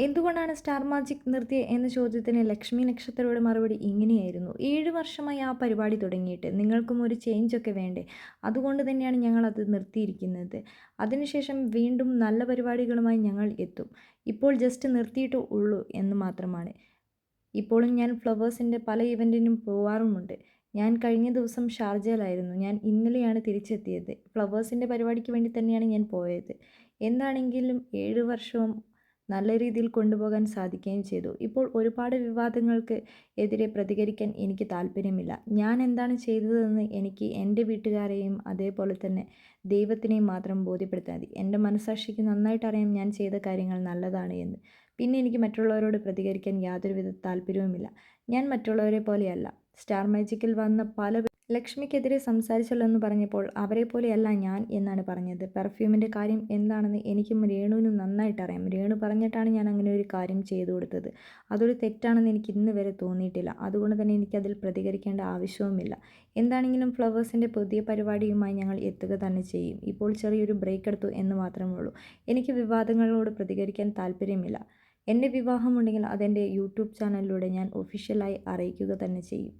എന്തുകൊണ്ടാണ് star magic നിർത്തിയ എന്ന ചോദ്യത്തിന് ലക്ഷ്മി നക്ഷത്രയുടെ മറുപടി ഇങ്ങനെയായിരുന്നു? ഏഴ് വർഷമായി ആ പരിപാടി തുടങ്ങിയിട്ട് നിങ്ങൾക്കും ഒരു ചേഞ്ച് ഒക്കെ വേണ്ടേ? അതുകൊണ്ട് തന്നെയാണ് ഞങ്ങൾ അത് നിർത്തിയിരിക്കുന്നത്. അതിനുശേഷം വീണ്ടും നല്ല പരിപാടികളുമായി ഞങ്ങൾ എത്തും. ഇപ്പോൾ ജസ്റ്റ് നിർത്തിയിട്ട് ഉള്ളൂ എന്ന് മാത്രമാണ്. ഇപ്പോഴും ഞാൻ ഫ്ലവേഴ്സിന്റെ പല ഇവന്റിനും പോവാറുമുണ്ട്. ഞാൻ കഴിഞ്ഞ ദിവസം ഷാർജയിലായിരുന്നു. ഞാൻ ഇന്നലെയാണ് തിരിച്ചെത്തിയത്. ഫ്ലവേഴ്സിന്റെ പരിപാടിക്ക് വേണ്ടി തന്നെയാണ് ഞാൻ പോയത്. എന്താണെങ്കിലും ഏഴ് വർഷവും നല്ല രീതിയിൽ കൊണ്ടുപോകാൻ സാധിക്കുകയും ചെയ്തു. ഇപ്പോൾ ഒരുപാട് വിവാദങ്ങൾക്ക് എതിരെ പ്രതികരിക്കാൻ എനിക്ക് താല്പര്യമില്ല. ഞാൻ എന്താണ് ചെയ്തതെന്ന് എനിക്ക് എന്റെ വീട്ടുകാരെയും അതേപോലെ തന്നെ ദൈവത്തിനെയും മാത്രം ബോധ്യപ്പെടുത്താൻ മതി. എന്റെ മനസാക്ഷിക്ക് നന്നായിട്ട് അറിയാം ഞാൻ ചെയ്ത കാര്യങ്ങൾ നല്ലതാണ് എന്ന്. പിന്നെ എനിക്ക് മറ്റുള്ളവരോട് പ്രതികരിക്കാൻ യാതൊരുവിധ താല്പര്യവുമില്ല. ഞാൻ മറ്റുള്ളവരെ പോലെയല്ല. സ്റ്റാർ മാജിക്കിൽ വന്ന പല ലക്ഷ്മിക്കെതിരെ സംസാരിച്ചല്ലോ എന്ന് പറഞ്ഞപ്പോൾ അവരെ പോലെയല്ല ഞാൻ എന്നാണ് പറഞ്ഞത്. പെർഫ്യൂമിന്റെ കാര്യം എന്താണെന്ന് എനിക്കും രേണുവിനും നന്നായിട്ട് അറിയാം. രേണു പറഞ്ഞിട്ടാണ് ഞാൻ അങ്ങനെ ഒരു കാര്യം ചെയ്തു കൊടുത്തത്. അതൊരു തെറ്റാണെന്ന് എനിക്ക് ഇന്ന് വരെ തോന്നിയിട്ടില്ല. അതുകൊണ്ട് തന്നെ എനിക്കതിൽ പ്രതികരിക്കേണ്ട ആവശ്യവുമില്ല. എന്താണെങ്കിലും ഫ്ലവേഴ്സിന്റെ പുതിയ പരിപാടിയുമായി ഞങ്ങൾ എത്തുക തന്നെ ചെയ്യും. ഇപ്പോൾ ചെറിയൊരു ബ്രേക്ക് എടുത്തു എന്ന് മാത്രമേ ഉള്ളൂ. എനിക്ക് വിവാദങ്ങളോട് പ്രതികരിക്കാൻ താല്പര്യമില്ല എന്റെ വിവാഹമുണ്ടെങ്കിൽ അതെന്റെ യൂട്യൂബ് ചാനലിലൂടെ ഞാൻ ഒഫീഷ്യലായി അറിയിക്കുക തന്നെ ചെയ്യും.